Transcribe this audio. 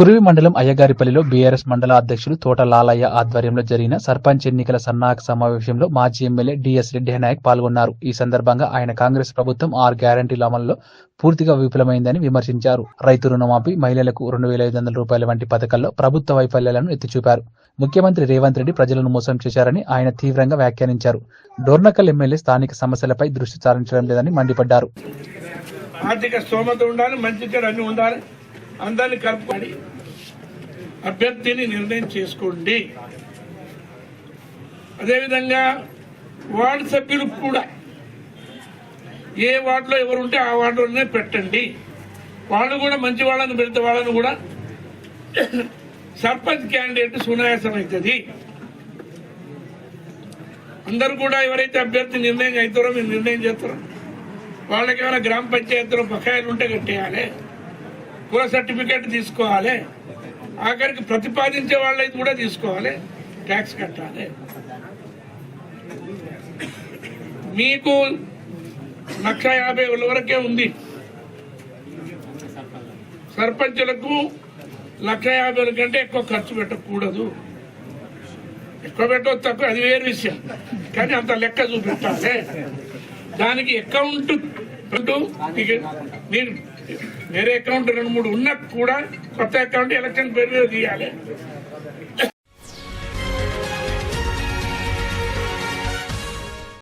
కురివి మండలం అయ్యగారిపల్లిలో బీఆర్ఎస్ మండల అధ్యక్షులు తోట లాలయ్య ఆధ్వర్యంలో జరిగిన సర్పంచ్ ఎన్నికల సన్నాహక సమావేశంలో మాజీ ఎమ్మెల్యే డిఎస్ రెడ్డి నాయక్ పాల్గొన్నారు. ఈ సందర్భంగా ఆయన కాంగ్రెస్ ప్రభుత్వం ఆరు గ్యారంటీల అమలులో పూర్తిగా విఫలమైందని విమర్శించారు. రైతు రుణమాఫీ మహిళలకు రెండు వేల ఐదు వందల రూపాయల వంటి పథకాల్లో ప్రభుత్వ వైఫల్యాలను ఎత్తిచూపారు. ముఖ్యమంత్రి రేవంత్ రెడ్డి ప్రజలను మోసం చేశారని ఆయన తీవ్రంగా వ్యాఖ్యానించారు. డోర్నకల్ ఎమ్మెల్యే స్థానిక సమస్యలపై దృష్టి సారించడం లేదని మండిపడ్డారు. ఆర్థిక స్తోమత ఉండాలి మంచి అన్ని ఉండాలి. అందరిని కలుపుకొని అభ్యర్థిని నిర్ణయం చేసుకోండి. అదేవిధంగా వార్డు సభ్యులు కూడా ఏ వార్డులో ఎవరు ఉంటే ఆ వార్డులోనే పెట్టండి. వాళ్ళు కూడా మంచి వాళ్ళని పెడితే వాళ్ళని కూడా సర్పంచ్ క్యాండిడేట్ సునాయాసం అవుతుంది. అందరూ కూడా ఎవరైతే అభ్యర్థి నిర్ణయం అవుతారో మీరు నిర్ణయం చేస్తారో. వాళ్ళకి ఏమైనా గ్రామ పంచాయతీలో బకాయిలు ఉంటే కట్టేయాలి. కుల సర్టిఫికేట్ తీసుకోవాలి. ఆఖరికి ప్రతిపాదించే వాళ్ళది కూడా తీసుకోవాలి. ట్యాక్స్ కట్టాలి. మీకు లక్ష యాభై వేల వరకే ఉంది. సర్పంచులకు లక్ష యాభై వేల కంటే ఎక్కువ ఖర్చు పెట్టకూడదు. ఎక్కువ పెట్టవచ్చు తక్కువ అది వేరు విషయం. కానీ అంత లెక్క చూపెట్టాలి. దానికి అకౌంట్ అంటూ మీరు వేరే అకౌంట్ రెండు మూడు ఉన్నా కూడా కొత్త అకౌంట్ ఎలక్షన్ పేరు తీయాలి.